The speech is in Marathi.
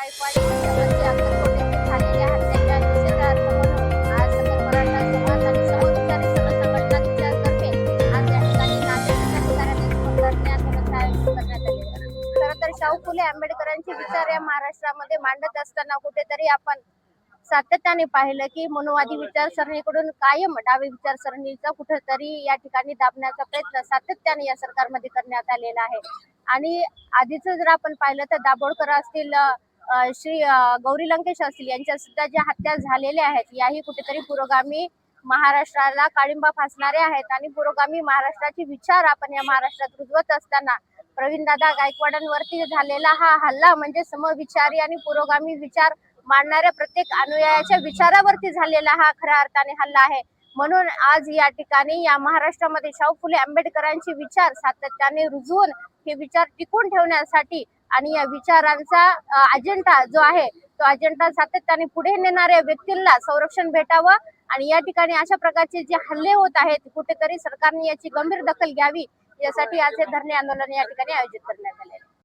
गायकवाड यांच्यावरती झालेल्या हत्याच्या निषेधार्थ म्हणून आज सकल मराठा समाज आणि आज या ठिकाणी करण्यात करण्यात खरं तर शाहू फुले आंबेडकरांचे विचार या महाराष्ट्रामध्ये मांडत असताना कुठेतरी आपण सातत्याने पाहिलं की मनोवादी विचारसरणीकडून कायम डावे विचारसरणीचा कुठेतरी या ठिकाणी दाबण्याचा प्रयत्न सातत्याने या सरकारमध्ये करण्यात आलेला आहे. आणि आधीच जर आपण पाहिलं तर दाभोळकर असतील श्री गौरी लंकेश असतील यांच्या सुद्धा ज्या हत्या झालेल्या आहेत याही कुठेतरी पुरोगामी महाराष्ट्राला काळिंबा फासणारे आहेत आणि पुरोगामी महाराष्ट्राचे विचार आपण या महाराष्ट्रात रुजवत असताना प्रवीणदादा गायकवाडांवरती झालेला हा हल्ला म्हणजे समविचारी आणि पुरोगामी विचार मांडणाऱ्या प्रत्येक अनुयायाच्या विचारावरती झालेला हा खऱ्या अर्थाने हल्ला आहे. म्हणून आज या ठिकाणी या महाराष्ट्रामध्ये शाहू फुले आंबेडकरांचे विचार सातत्याने रुजवून हे विचार टिकून ठेवण्यासाठी आणि या विचारांचा अजेंडा जो आहे तो अजेंडा सातत्याने पुढे नेणाऱ्या व्यक्तींना संरक्षण भेटावं आणि या ठिकाणी अशा प्रकारचे जे हल्ले होत आहेत कुठेतरी सरकारने याची गंभीर दखल घ्यावी. यासाठी आज हे धरणे आंदोलन या ठिकाणी आयोजित करण्यात आले.